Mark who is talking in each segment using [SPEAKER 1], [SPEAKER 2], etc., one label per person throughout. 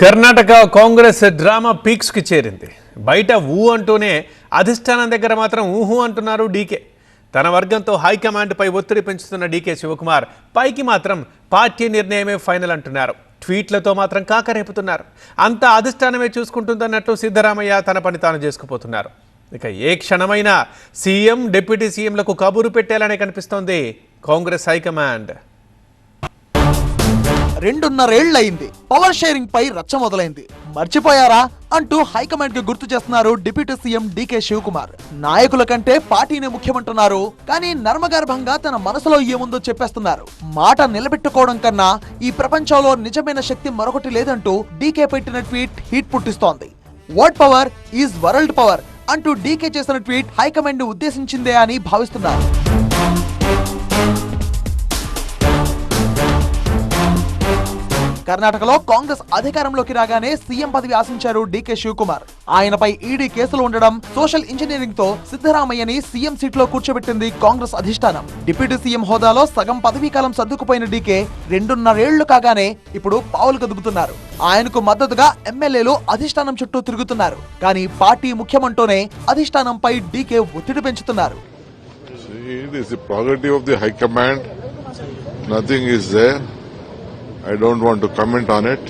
[SPEAKER 1] Karnataka Congress drama పీక్స్కి చేరింది. బయట ఊ అంటూనే అధిష్టానం దగ్గర మాత్రం ఊహు అంటున్నారు డీకే. తన వర్గంతో హైకమాండ్పై ఒత్తిడి పెంచుతున్న డీకే శివకుమార్ పైకి మాత్రం పార్టీ నిర్ణయమే ఫైనల్ అంటున్నారు. ట్వీట్లతో మాత్రం కాకరేపుతున్నారు. అంతా అధిష్టానమే చూసుకుంటుందన్నట్లు సిద్ధరామయ్య తన పని తాను చేసుకుపోతున్నారు. ఇక ఏ క్షణమైనా సీఎం డిప్యూటీ సీఎంలకు కబురు పెట్టేలానే కనిపిస్తోంది కాంగ్రెస్ హైకమాండ్.
[SPEAKER 2] రెండున్నరేళ్ళయింది. పవర్ షేరింగ్ పై రచ్చ మొదలైంది. మర్చిపోయారా? అంటూ హైకమాండ్కి గుర్తు చేస్తున్నారు డిప్యూటీ సీఎం డీకే శివకుమార్. నాయకుల కంటే పార్టీనే ముఖ్యమంటున్నారు. కానీ నర్మగర్భంగా తన మనసులో ఏముందో చెప్పేస్తున్నారు. మాట నిలబెట్టుకోవడం కన్నా ఈ ప్రపంచంలో నిజమైన శక్తి మరొకటి లేదంటూ డీకే పెట్టిన tweet heat పుట్టిస్తోంది. Word power is world power అంటూ డీకే చేసిన ట్వీట్ హైకమాండ్ ఉద్దేశించిందే అని భావిస్తున్నారు. కర్ణాటకలో కాంగ్రెస్ అధికారంలోకి రాగానే సీఎం పదవి ఆశించారు డీకే శివకుమార్. ఆయనపై ఈడీ కేసులు ఉండడం సోషల్ ఇంజనీరింగ్తో సిద్ధరామయ్యని సీఎం సీట్లో కూర్చోబెట్టింది కాంగ్రెస్ అధిష్టానం. డిప్యూటీ సీఎం హోదాలో సగం పదవీ కాలం సర్దుకుపోయిన డీకే రెండున్నరేళ్ళు కాగానే ఇప్పుడు పావులు కదుగుతున్నారు. ఆయనకు మద్దతుగా ఎమ్మెల్యేలు అధిష్టానం చుట్టూ తిరుగుతున్నారు. కానీ పార్టీ ముఖ్యమంటూనే అధిష్టానంపై డీకే ఒత్తిడి పెంచుతున్నారు.
[SPEAKER 3] Nothing it is the prerogative of the High Command. Nothing is there. I don't want to comment on it.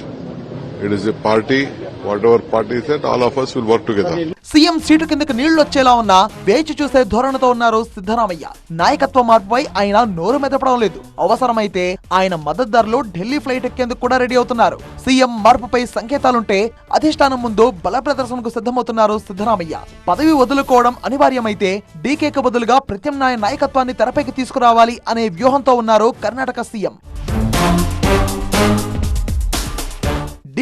[SPEAKER 3] It is a party. Whatever party said, all of us will work together.
[SPEAKER 2] CM seat కిందకి నీళ్ళు వచ్చేలా ఉన్నా వేచి చూసే ధోరణితో ఉన్నారు సిద్ధరామయ్య నాయకత్వ మార్పుపై ఆయన నోరు మెదపడం లేదు అవసరమైతే ఆయన మద్దతుదారులు ఢిల్లీ ఫ్లైట్ ఎక్కేందుకు కూడా రెడీ అవుతున్నారు సీఎం మార్పుపై సంకేతాలుంటే అధిష్టానం ముందు బల ప్రదర్శనకు సిద్ధమవుతున్నారు సిద్ధరామయ్య పదవి వదులుకోవడం అనివార్యమైతే డీకేకు బదులుగా ప్రత్యామ్నాయ నాయకత్వాన్ని తెరపైకి తీసుకురావాలి అనే వ్యూహంతో ఉన్నారు కర్ణాటక సీఎం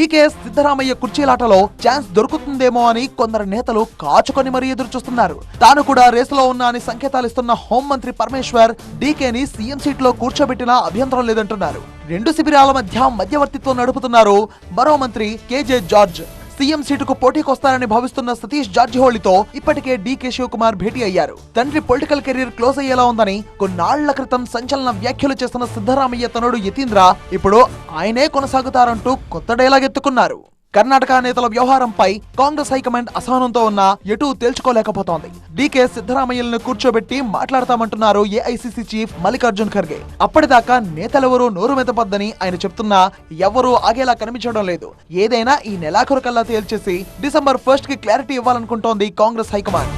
[SPEAKER 2] డీకే సిద్ధరామయ్య కుర్చీలాటలో ఛాన్స్ దొరుకుతుందేమో అని కొందరు నేతలు కాచుకొని మరీ ఎదురు చూస్తున్నారు తాను కూడా రేసులో ఉన్నా అని సంకేతాలు ఇస్తున్న హోంమంత్రి పరమేశ్వర్ డీకేని సీఎం సీట్లో కూర్చోబెట్టినా అభ్యంతరం లేదంటున్నారు. రెండు శిబిరాల మధ్య మధ్యవర్తిత్వం నడుపుతున్నారు మరో మంత్రి కేజే జార్జ్. సీఎం సీటుకు పోటీకొస్తారని భావిస్తున్న సతీష్ జార్జిహోళితో ఇప్పటికే డీకే శివకుమార్ భేటీ అయ్యారు. తండ్రి పొలిటికల్ కెరీర్ క్లోజ్ అయ్యేలా ఉందని కొన్నాళ్ళ క్రితం సంచలన వ్యాఖ్యలు చేస్తున్న సిద్ధరామయ్య తనుడు యతీంద్ర ఇప్పుడు ఆయనే కొనసాగుతారంటూ కొత్త డైలాగ్ ఎత్తుకున్నారు. కర్ణాటక నేతల వ్యవహారంపై కాంగ్రెస్ హైకమాండ్ అసహనంతో ఉన్న ఎటూ తేల్చుకోలేకపోతోంది. డీకే సిద్ధరామయ్యలను కూర్చోబెట్టి మాట్లాడతామంటున్నారు ఏఐసీసీ చీఫ్ మల్లికార్జున్ ఖర్గే. అప్పటిదాకా నేతలెవరూ నోరు మెదపద్దని ఆయన చెప్తున్నా ఎవరూ ఆగేలా కనిపించడం లేదు. ఏదైనా ఈ నెలాఖరు కల్లా తేల్చేసి డిసెంబర్ ఫస్ట్కి క్లారిటీ ఇవ్వాలనుకుంటోంది కాంగ్రెస్ హైకమాండ్.